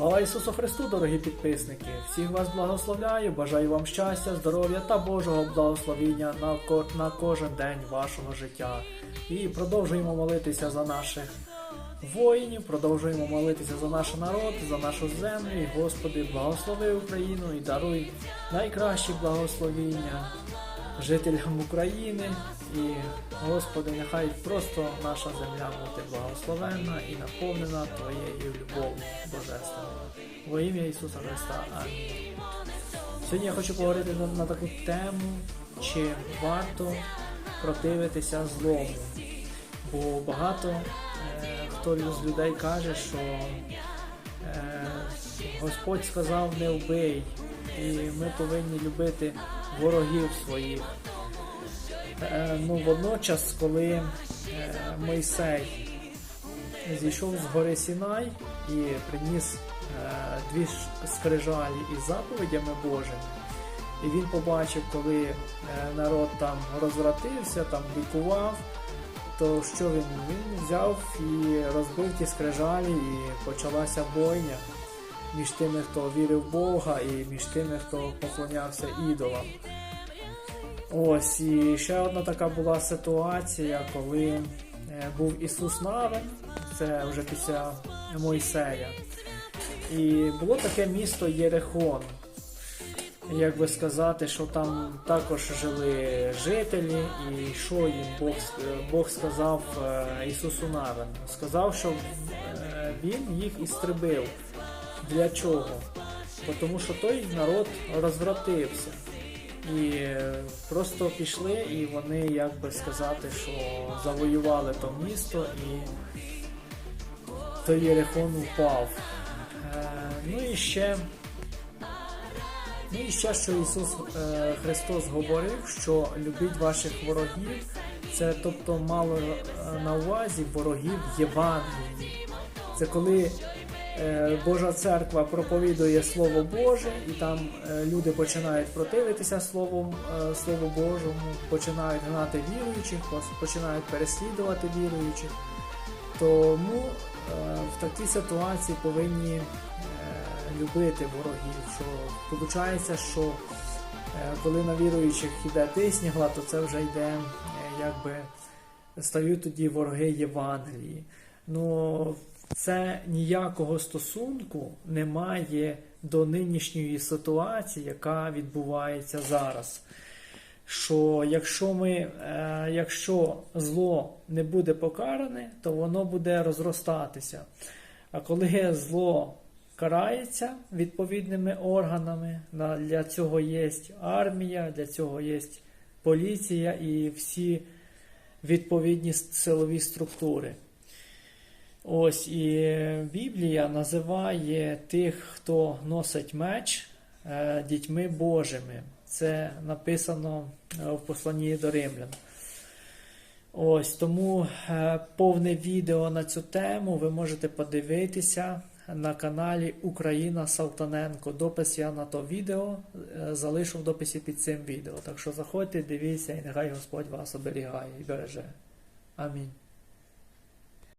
Слава Ісусу Христу, дорогі підписники! Всіх вас благословляю, бажаю вам щастя, здоров'я та Божого благословіння на, ко- на кожен день вашого життя. І продовжуємо молитися за наших воїнів, продовжуємо молитися за наш народ, за нашу землю. І Господи, благослови Україну і даруй найкращі благословіння жителям України. І, Господи, нехай просто наша земля буде благословенна і наповнена Твоєю любов'ю Божественною. Во ім'я Ісуса Христа. Амінь. Сьогодні я хочу поговорити на, на таку тему, чи варто противитися злому. Бо багато е, хто з людей каже, що е, Господь сказав не вбий, і ми повинні любити ворогів своїх. Е, ну, водночас, коли е, Мойсей зійшов з гори Сінай і приніс е, дві скрижалі із заповідями Божими, і він побачив, коли народ там розвратився, там лікував, то що він? Він взяв і розбив ті скрижалі, і почалася бойня між тими, хто вірив в Бога, і між тими, хто поклонявся ідолам. Ось і ще одна така була ситуація, коли е, був Ісус Навин, це вже після Мойсея. І було таке місто Єрехон. Як би сказати, що там також жили жителі, і що їм Бог, Бог сказав е, Ісусу Навин? Сказав, що е, Він їх істребив. Для чого? Тому що той народ розвратився. І е, просто пішли, і вони, як би сказати, що завоювали то місто і той Єрихон упав. Е, ну і ще, ну і ще, що Ісус е, Христос говорив, що любіть ваших ворогів, це тобто мало на увазі ворогів Євангелії. Це коли Божа церква проповідує Слово Боже, і там е, люди починають противитися Словом, е, Слову Божому, починають гнати віруючих, починають переслідувати віруючих. Тому е, в такій ситуації повинні е, любити ворогів. Що виходить, що е, коли на віруючих йде тисняга, то це вже йде е, якби стають тоді вороги Євангелії. Ну, це ніякого стосунку не має до нинішньої ситуації, яка відбувається зараз. Що якщо ми, е, якщо зло не буде покаране, то воно буде розростатися. А коли зло карається відповідними органами, для цього є армія, для цього є поліція і всі відповідні силові структури. Ось і Біблія називає тих, хто носить меч, е, дітьми Божими. Це написано е, в посланні до римлян. Ось тому е, повне відео на цю тему ви можете подивитися на каналі Україна Салтаненко. Допис я на то відео залишу в дописі під цим відео. Так що заходьте, дивіться, і нехай Господь вас оберігає і береже. Амінь.